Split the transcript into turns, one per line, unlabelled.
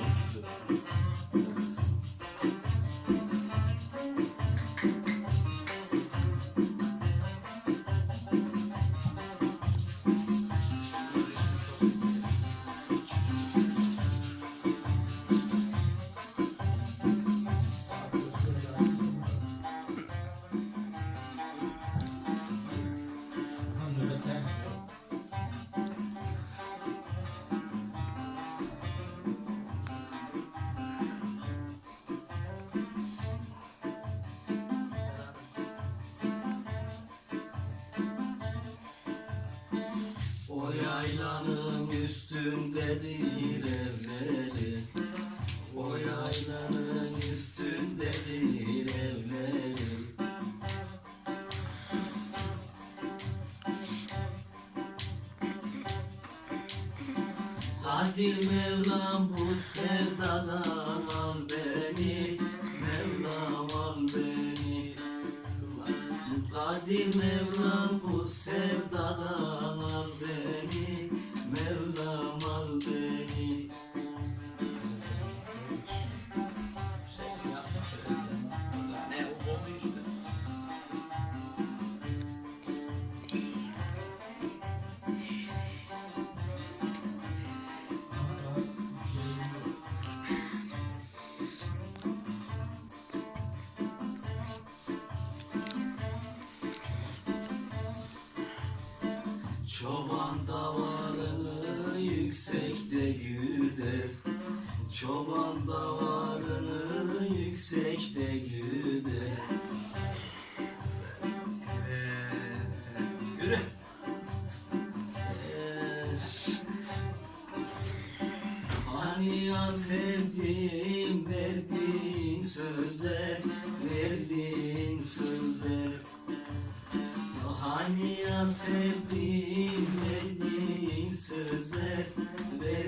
çocuğu. Yaylanın üstündedir evleri. O yaylanın üstündedir evleri. Kadir Mevlam bu sevdadan al beni. Mevlam al beni. Kadir Mevlam bu sevdadan Çoban davarını yüksekte güder Çoban davarını yüksekte güder Yürü. Hani ya sevdiğim verdiğin sözler Verdiğin sözler Hani ya sevdiğim verdiğin sözler sözler